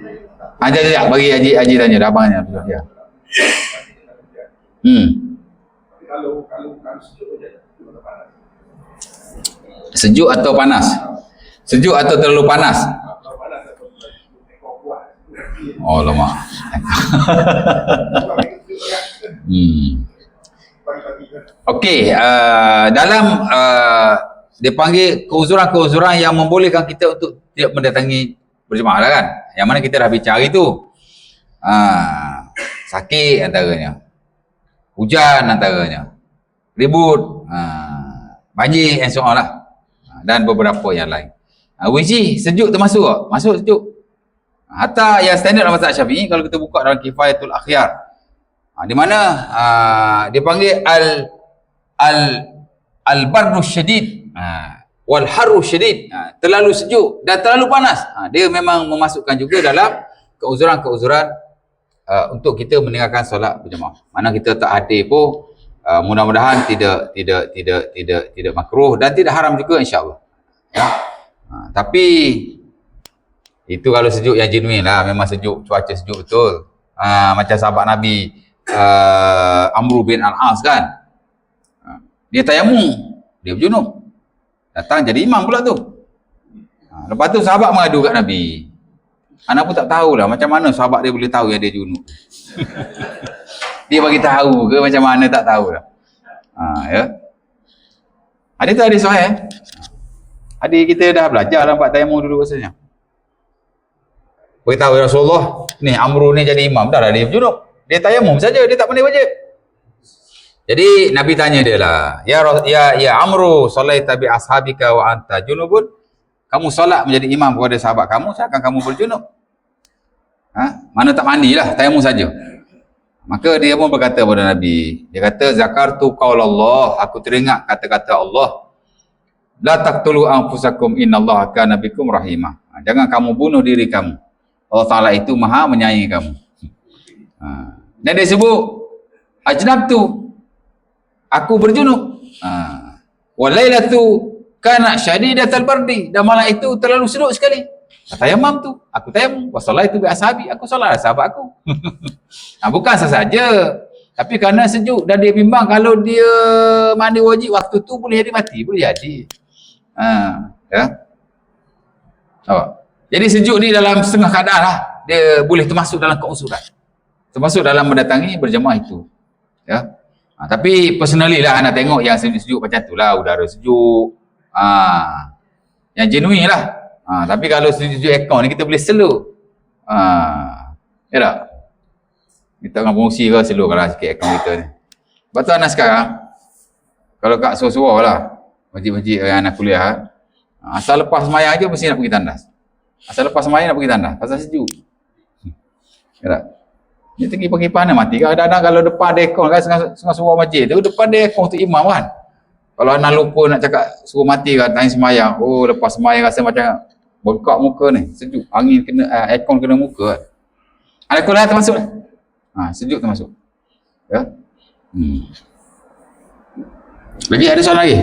Jap, jap, jap. bagi Haji, Haji tanya, dah abang tanya. Ya. Hmm. Kalau kalau kalau sejuk atau panas? Sejuk atau terlalu panas? Oh, lama. hmm. Okey, uh, dalam uh, dia panggil keuzuran-keuzuran yang membolehkan kita untuk tidak mendatangi berjemaah lah kan. Yang mana kita dah bicara itu. Uh, sakit antaranya. Hujan antaranya. Ribut, uh, banjir and so on lah. Uh, dan beberapa yang lain. Uh, Wizi, sejuk termasuk tak? Masuk sejuk. Hatta yang standard dalam mazhab Syafi'i kalau kita buka dalam Kifayatul Akhyar. Ha, di mana uh, dia panggil al al al bardu syadid ha, wal haru syadid. Ha, terlalu sejuk dan terlalu panas. Ha, dia memang memasukkan juga dalam keuzuran-keuzuran uh, untuk kita meninggalkan solat berjemaah. Mana kita tak hadir pun uh, mudah-mudahan tidak tidak tidak tidak tidak makruh dan tidak haram juga insyaallah. Ya. Ha, tapi itu kalau sejuk yang genuine lah. Memang sejuk cuaca sejuk betul. Ha, macam sahabat Nabi uh, Amru bin Al-As kan. Uh, dia tayamum, dia berjunub. Datang jadi imam pula tu. Uh, lepas tu sahabat mengadu kat Nabi. Anak pun tak tahulah macam mana sahabat dia boleh tahu yang dia junub. dia bagi tahu ke macam mana tak tahulah. Ha ya. Ada tu soal eh? Adik kita dah belajar dalam Pak Tayamum dulu rasanya. Beritahu Rasulullah, ni Amru ni jadi imam dah lah dia berjunub. Dia tayamum saja, dia tak pandai wajib. Jadi Nabi tanya dia lah, ya ya ya Amru salaita bi ashabika wa anta junubun? Kamu solat menjadi imam kepada sahabat kamu, seakan kamu berjunub. Ha? Mana tak mandilah, tayamum saja. Maka dia pun berkata kepada Nabi, dia kata zakartu qaulallah, aku teringat kata-kata Allah. La taqtulu anfusakum innallaha kana bikum rahimah. Ha, Jangan kamu bunuh diri kamu. Allah Taala itu Maha menyayangi kamu. Ha. Dan dia sebut ajnab tu aku berjunub. Ha. Walailatu kana syadidatal bardi dan malam itu terlalu sejuk sekali. Tayamam tu, aku tayamum. Wasallaitu bi ashabi, aku solat sahabat aku. ha, bukan sesaja tapi kerana sejuk dan dia bimbang kalau dia mandi wajib waktu tu boleh jadi mati, boleh jadi. Ha, ya. Nampak? Jadi sejuk ni dalam setengah keadaan lah. Dia boleh termasuk dalam keusuran. Termasuk dalam mendatangi berjemaah itu. Ya. Ha, tapi personally lah anak tengok yang sejuk-sejuk macam tu lah. Udara sejuk. Ha, yang genuine lah. Ha, tapi kalau sejuk-sejuk aircon ni kita boleh seluk. Ha, ya tak? Kita akan fungsi ke seluk kalau sikit aircon kita ni. Lepas tu anak sekarang, kalau kat suruh-suruh lah, majid-majid yang anak kuliah, ha, asal lepas semayang je mesti nak pergi tandas. Asal lepas semayang nak pergi tandas, pasal sejuk. Ya tak? Ni tinggi pergi mana mati. Kadang-kadang kalau depan ada aircon kan setengah suruh masjid tu, depan ada aircon tu imam kan. Kalau anak lupa nak cakap suruh mati kan, tanya semayang. Oh lepas semayang rasa macam bengkak muka ni, sejuk. Angin kena, uh, aircon kena muka kan. Ada kuliah termasuk ni? Ha, sejuk termasuk. Ya? Hmm. Lagi ada soalan lagi?